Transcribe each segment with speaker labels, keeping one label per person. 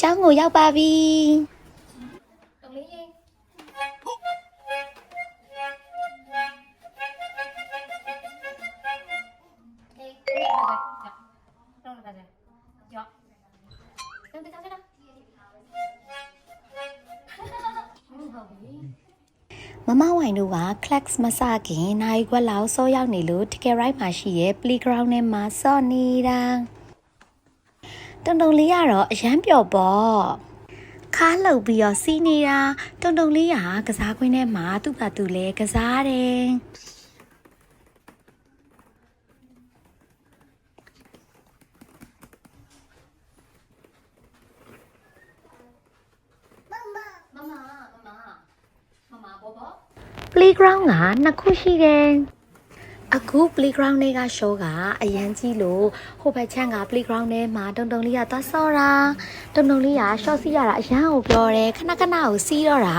Speaker 1: ကျောင်းကိုရောက်ပါပြီ
Speaker 2: တမီးဟေးတော့လာကြရောတော့တက်ကြတာဟုတ်ပြီ
Speaker 1: မမဝိုင်တို့က class မစခင်နိုင်ခွက်လောက်စောရောက်နေလို့ ticket right မှာရှိရဲ့ playground ထဲမှာစော့နေတာ တုံတုံလေးကတော့အရန်ပျော်ပေါ့ခါလှုပ်ပြီးတော့စီးနေတာတုံတုံလေးကကစားကွင်းထဲမှာသူ့ဘာသူလဲကစားတယ်
Speaker 2: မမမမမမဘောဘော
Speaker 1: playground ကနှစ်ခုရှိတယ် အခု playground တွေက show ကအရန်ကြီးလို့ဟိုဘက်ချမ်းက playground ထဲမှာတုံတုံလေးကသွားစော့တာတုံတုံလေးက short စီးရတာအရန်ကိုပြောတယ်ခဏခဏကိုစီးတော့တာ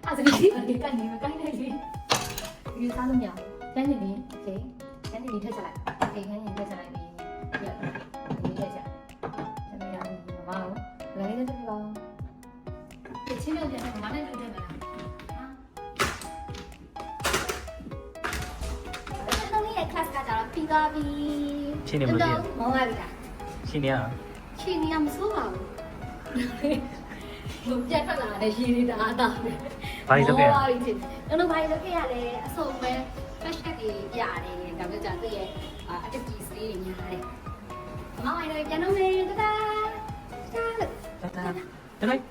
Speaker 2: စားတယ်ဒီမှာကြည့်ကြအဲ့ဒါဒီကနေကနေမကိုင်းနိုင်လေဒီစားလို့မရဘူးကျန်းနေပြီโอเคကျန်းနေပြီထည့်ချလိုက်โอเคကျန်းနေထည့်ချလိုက်ပြီရဒီထည့်ချကျန်းနေရမမအောင်လည်းလည်းတက်ပါဒီချင်းလို့ပြန်မမနဲ့တွေ့တယ်မလားဟာကျွန်တော်ရဲ့ class ကကြတော့ပြီးသွားပြီ
Speaker 3: ချင်းနေမလို့
Speaker 2: မောင်းလိုက်ပြီလား
Speaker 3: ချင်းနေရ
Speaker 2: ချင်းနေရမစိုးပါဘူးဘုပြတ်ထွက်လာတဲ့ရေတွေတအားတာပဲ
Speaker 3: ဘာလို့လဲ
Speaker 2: ဘာလို့လဲကျွန်တော်ဘာလို့ခဲ့ရလဲအစုံပဲ flashback တွေပြရတယ်ဒါမျိုးကြာသူ့ရဲ့ activities လေးတွေများတယ်။မောင်အိုင်တော့ပြန်တော့မယ်တတားတတားလို့
Speaker 3: တာတာတလိုက်
Speaker 2: တတား
Speaker 3: အဒီ